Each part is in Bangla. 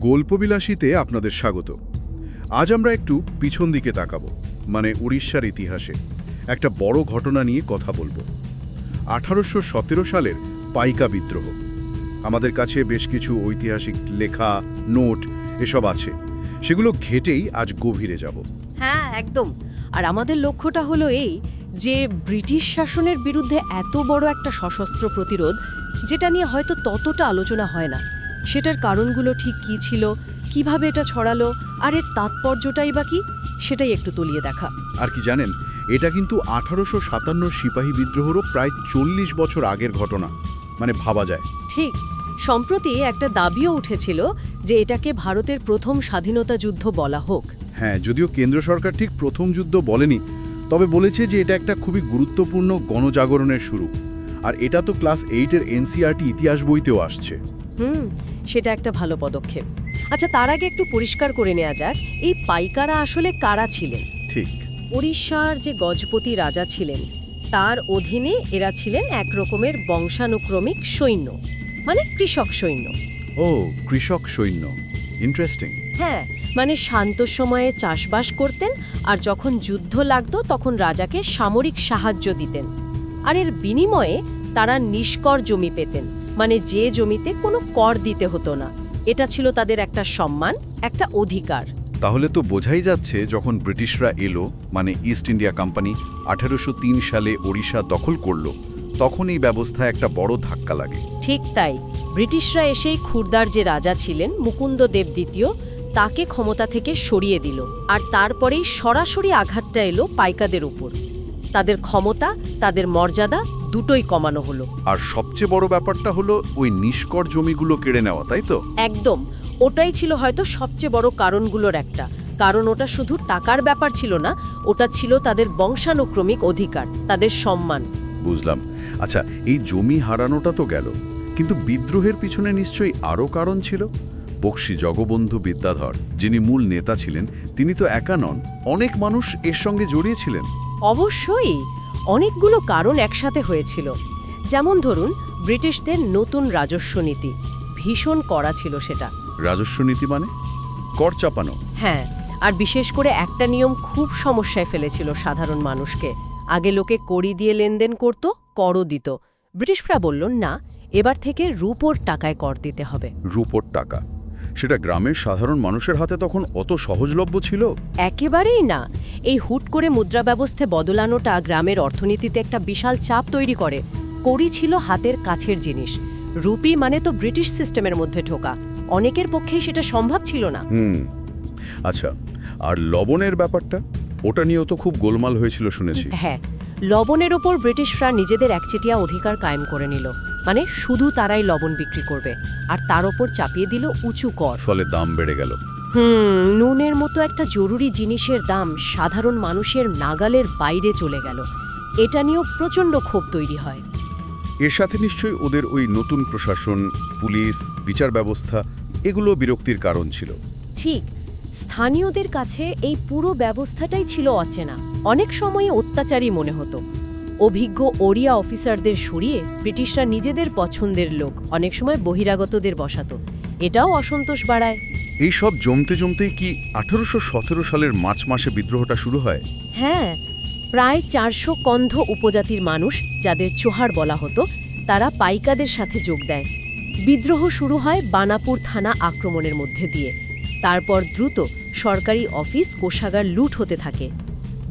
গল্পবিলাসীতে আপনাদের স্বাগত। আজ আমরা একটু পিছন দিকে তাকাবো মানে উড়িষ্যার ইতিহাসে। একটা বড় ঘটনা নিয়ে কথা বলব। আঠারোশো সতেরো সালের পাইকা বিদ্রোহ। আমাদের কাছে বেশ কিছু ঐতিহাসিক লেখা, নোট এসব আছে। সেগুলো ঘেটেই আজ গভীরে যাব। হ্যাঁ একদম। আর আমাদের লক্ষ্যটা হলো এই যে, ব্রিটিশ শাসনের বিরুদ্ধে এত বড় একটা সশস্ত্র প্রতিরোধ, যেটা নিয়ে হয়তো ততটা আলোচনা হয় না। সেটার কারণগুলো ঠিক কী ছিল কীভাবে এটা ছড়ালো আর এর তাৎপর্যটাই বা কি সেটাই একটু তলিয়ে দেখা। আর কি জানেন এটা কিন্তু আঠারোশো সাতান্ন সিপাহী বিদ্রোহেরও প্রায় চল্লিশ বছর আগের ঘটনা মানে ভাবা যায়। ঠিক সম্প্রতি একটা দাবিও উঠেছিল যে এটাকে ভারতের প্রথম স্বাধীনতা যুদ্ধ বলা হোক। হ্যাঁ যদিও কেন্দ্র সরকার ঠিক প্রথম যুদ্ধ বলেনি তবে বলেছে যে এটা একটা খুবই গুরুত্বপূর্ণ গণজাগরণের শুরু। আর এটা তো ক্লাস এইটের এনসিআরটি ইতিহাস বইতেও আসছে। হুম সেটা একটা ভালো পদক্ষেপ। আচ্ছা তার আগে একটু পরিষ্কার করে নেওয়া যাক এই পাইকারা আসলে কারা ছিলেন? ঠিক। উড়িষ্যার যে গজপতি রাজা ছিলেন তার অধীনে এরা ছিলেন এক রকমের বংশানুক্রমিক সৈন্য মানে কৃষক সৈন্য। ও কৃষক সৈন্য। ইন্টারেস্টিং হ্যাঁ মানে শান্ত সময়ে চাষবাস করতেন আর যখন যুদ্ধ লাগতো তখন রাজাকে সামরিক সাহায্য দিতেন। আর এর বিনিময়ে তারা নিষ্কর জমি পেতেন। মানে যে জমিতে কোনো কর দিতে হতো না। এটা ছিল তাদের একটা সম্মান একটা অধিকার। তাহলে তো বোঝাই যাচ্ছে যখন ব্রিটিশরা এলো মানে ইস্ট ইন্ডিয়া কোম্পানি আঠারোশো তিন সালে ওড়িশা দখল করল তখন এই ব্যবস্থা একটা বড় ধাক্কা লাগে। ঠিক তাই। ব্রিটিশরা এসেই খুরদার যে রাজা ছিলেন মুকুন্দ দেব দ্বিতীয় তাকে ক্ষমতা থেকে সরিয়ে দিল। আর তারপরেই সরাসরি আঘাতটা এলো পাইকাদের উপর। তাদের ক্ষমতা তাদের মর্যাদা দুটোই কমানো হলো। আর সবচেয়ে বড় ব্যাপারটা হলো ওই নিষ্কর জমিগুলো কেড়ে নেওয়া তাই তো? একদম। ওটাই ছিল হয়তো সবচেয়ে বড় কারণগুলোর একটা। কারণ ওটা শুধু টাকার ব্যাপার ছিল না ওটা ছিল তাদের বংশানুক্রমিক অধিকার তাদের সম্মান। বুঝলাম। আচ্ছা এই জমি হারানোটা তো গেল। কিন্তু বিদ্রোহের পিছনে নিশ্চয়ই আরও কারণ ছিল? বক্সি জগবন্ধু বিদ্যাধর যিনি মূল নেতা ছিলেন তিনি তো একা নন অনেক মানুষ এর সঙ্গে জড়িয়েছিলেন অবশ্যই অনেকগুলো কারণ একসাথে হয়েছিল। যেমন ধরুন ব্রিটিশদের নতুন রাজস্ব নীতি। ভীষণ কড়া ছিল সেটা। রাজস্ব নীতি মানে? কর চাপানো। হ্যাঁ আর বিশেষ করে একটা নিয়ম খুব সমস্যায় ফেলেছিল সাধারণ মানুষকে। আগে লোকে কড়ি দিয়ে লেনদেন করত করও দিত। ব্রিটিশরা বলল না এবার থেকে রুপোর টাকায় কর দিতে হবে। রুপোর টাকা। সেটা গ্রামের সাধারণ মানুষের হাতে তখন অত সহজলভ্য ছিল? একেবারেই না। এই হুট করে মুদ্রা ব্যবস্থা বদলানোটা গ্রামের অর্থনীতিতে একটা বিশাল চাপ তৈরি করে। কড়ি ছিল হাতের কাছের জিনিস। রুপি মানে তো ব্রিটিশ সিস্টেমের মধ্যে ঢোকা। অনেকের পক্ষেই সেটা সম্ভব ছিল না। আচ্ছা আর লবণের ব্যাপারটা? ওটা নিয়েও তো খুব গোলমাল হয়েছিল শুনেছি। হ্যাঁ। লবণের ওপর ব্রিটিশরা নিজেদের একচেটিয়া অধিকার কায়েম করে নিল। মানে শুধু তারাই লবণ বিক্রি করবে। আর তার ওপর চাপিয়ে দিল উঁচু কর। ফলে দাম বেড়ে গেল। হুম নুনের মতো একটা জরুরি জিনিসের দাম সাধারণ মানুষের নাগালের বাইরে চলে গেল। এটা নিয়েও প্রচণ্ড ক্ষোভ তৈরি হয়। এর সাথে নিশ্চয়ই ওদের ওই নতুন প্রশাসন পুলিশ বিচার ব্যবস্থা এগুলো বিরক্তির কারণ ছিল। ঠিক স্থানীয়দের কাছে এই পুরো ব্যবস্থাটাই ছিল অচেনা। অনেক সময় অত্যাচারী মনে হতো। অভিজ্ঞ ওড়িয়া অফিসারদের সরিয়ে ব্রিটিশরা নিজেদের পছন্দের লোক অনেক সময় বহিরাগতদের বসাতো। এটাও অসন্তোষ বাড়ায়। এই সব জমতে জমতেই কি আঠারোশো সতেরো সালের মার্চ মাসে বিদ্রোহটা শুরু হয়? হ্যাঁ প্রায় চারশো কন্ধ উপজাতির মানুষ যাদের চোহার বলা হতো তারা পাইকাদের সাথে যোগ দেয়। বিদ্রোহ শুরু হয় বানাপুর থানা আক্রমণের মধ্যে দিয়ে। তারপর দ্রুত সরকারি অফিস কোষাগার লুট হতে থাকে।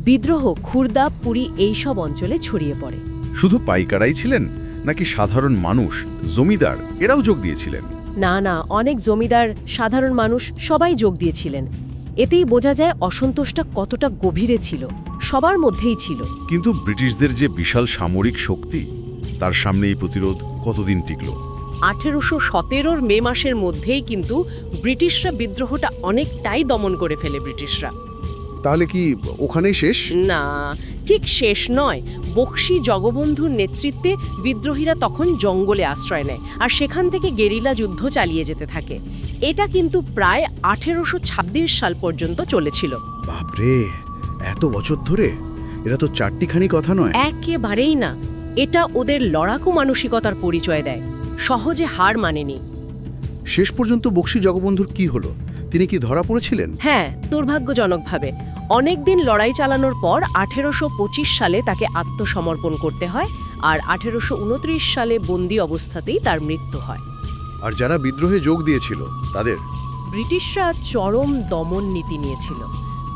বিদ্রোহ খুর্দা পুরী এইসব অঞ্চলে ছড়িয়ে পড়ে। শুধু পাইকারাই ছিলেন নাকি সাধারণ মানুষ জমিদার এরাও যোগ দিয়েছিলেন? না না অনেক জমিদার সাধারণ মানুষ সবাই যোগ দিয়েছিলেন। এতেই বোঝা যায় অসন্তোষটা কতটা গভীরে ছিল সবার মধ্যেই ছিল। কিন্তু ব্রিটিশদের যে বিশাল সামরিক শক্তি তার সামনে এই প্রতিরোধ কতদিন টিকল? আঠেরোশো সতেরোর মে মাসের মধ্যেই কিন্তু ব্রিটিশরা বিদ্রোহটা অনেকটাই দমন করে ফেলে ব্রিটিশরা। তাহলে কি ওখানেই শেষ? না ঠিক শেষ নয়। বক্সি জগবন্ধুর নেতৃত্বে বিদ্রোহীরা তখন জঙ্গলে আশ্রয় নেয় আর সেখান থেকে গেরিলা যুদ্ধ চালিয়ে যেতে থাকে। এটা কিন্তু প্রায় আঠেরোশো ছাব্বিশ সাল পর্যন্ত চলেছিল। বাপরে এত বছর ধরে? এরা তো চারটিখানি কথা নয়। একেবারেই না। এটা ওদের লড়াকু মানসিকতার পরিচয় দেয়। সহজে হার মানেনি। শেষ পর্যন্ত বক্সি জগবন্ধুর কি হলো? তিনি কি ধরা পড়েছিলেন? হ্যাঁ দুর্ভাগ্যজনকভাবে। অনেক দিন লড়াই চালানোর পর আঠেরোশো পঁচিশ সালে তাকে আত্মসমর্পণ করতে হয় আর আঠেরোশো সালে বন্দি অবস্থাতেই তার মৃত্যু হয়। আর যারা বিদ্রোহে যোগ দিয়েছিল তাদের? ব্রিটিশরা চরম দমন নীতি নিয়েছিল।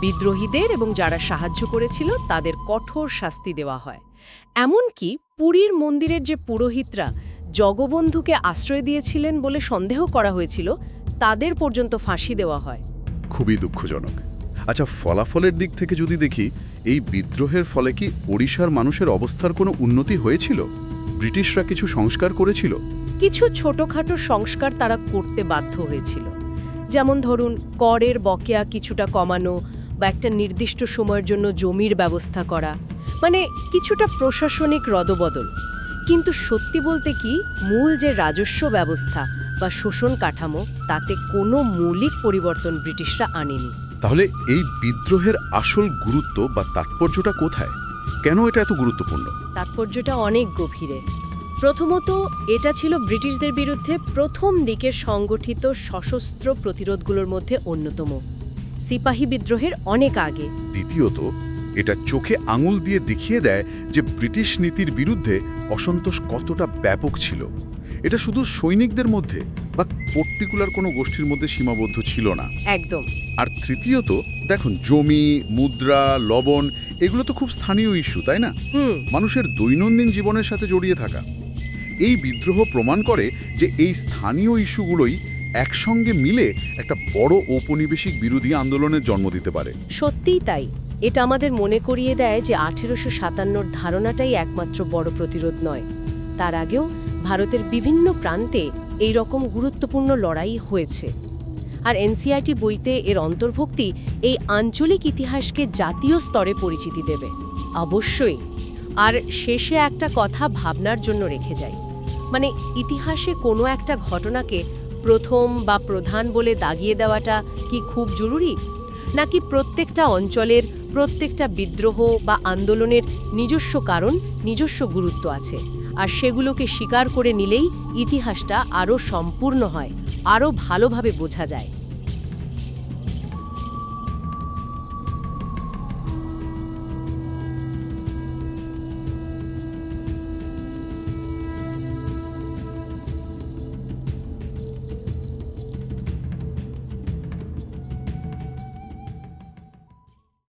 বিদ্রোহীদের এবং যারা সাহায্য করেছিল তাদের কঠোর শাস্তি দেওয়া হয়। এমনকি পুরীর মন্দিরের যে পুরোহিতরা জগবন্ধুকে আশ্রয় দিয়েছিলেন বলে সন্দেহ করা হয়েছিল তাদের পর্যন্ত ফাঁসি দেওয়া হয়। খুবই দুঃখজনক। আচ্ছা ফলাফলের দিক থেকে যদি দেখি এই বিদ্রোহের ফলে কি ওড়িশার মানুষের অবস্থার কোনো উন্নতি হয়েছিল? ব্রিটিশরা কিছু সংস্কার করেছিল? কিছু ছোটখাটো সংস্কার তারা করতে বাধ্য হয়েছিল। যেমন ধরুন করের বকেয়া কিছুটা কমানো বা একটা নির্দিষ্ট সময়ের জন্য জমির ব্যবস্থা করা। মানে কিছুটা প্রশাসনিক রদবদল। কিন্তু সত্যি বলতে কি মূল যে রাজস্ব ব্যবস্থা বা শোষণ কাঠামো তাতে কোনো মৌলিক পরিবর্তন ব্রিটিশরা আনেনি। তাহলে এই বিদ্রোহের আসল গুরুত্ব বা তাৎপর্যটা কোথায়? কেন এটা এত গুরুত্বপূর্ণ? তাৎপর্যটা অনেক গভীরে। প্রথমত এটা ছিল ব্রিটিশদের বিরুদ্ধে প্রথম দিকের সংগঠিত সশস্ত্র প্রতিরোধগুলোর মধ্যে অন্যতম। সিপাহী বিদ্রোহের অনেক আগে। দ্বিতীয়ত এটা চোখে আঙুল দিয়ে দেখিয়ে দেয় যে ব্রিটিশ নীতির বিরুদ্ধে অসন্তোষ কতটা ব্যাপক ছিল। এটা শুধু সৈনিকদের মধ্যে বা পর্টিকুলার কোনো গোষ্ঠীর মধ্যে সীমাবদ্ধ ছিল না। একদম। আর তৃতীয়ত দেখুন জমি মুদ্রা লবণ এগুলো তো খুব স্থানীয় ইস্যু তাই না? হুম। মানুষের দৈনন্দিন জীবনের সাথে জড়িয়ে থাকা। এই বিদ্রোহ প্রমাণ করে যে এই স্থানীয় ইস্যুগুলোই একসঙ্গে মিলে একটা বড় ঔপনিবেশিক বিরোধী আন্দোলনের জন্ম দিতে পারে। সত্যিই তাই। এটা আমাদের মনে করিয়ে দেয় যে আঠেরোশো সাতান্নর ধারণাটাই একমাত্র বড় প্রতিরোধ নয়। তার আগেও ভারতের বিভিন্ন প্রান্তে এই রকম গুরুত্বপূর্ণ লড়াই হয়েছে। আর এনসিআরটি বইতে এর অন্তর্ভুক্তি এই আঞ্চলিক ইতিহাসকে জাতীয় স্তরে পরিচিতি দেবে। অবশ্যই। আর শেষে একটা কথা ভাবনার জন্য রেখে যাই। মানে ইতিহাসে কোনো একটা ঘটনাকে প্রথম বা প্রধান বলে দাগিয়ে দেওয়াটা কি খুব জরুরি? নাকি প্রত্যেকটা অঞ্চলের প্রত্যেকটা বিদ্রোহ বা আন্দোলনের নিজস্ব কারণ, নিজস্ব গুরুত্ব আছে? আর সেগুলোকে স্বীকার করে নিলেই ইতিহাসটা আরও সম্পূর্ণ হয় আরও ভালোভাবে বোঝা যায়।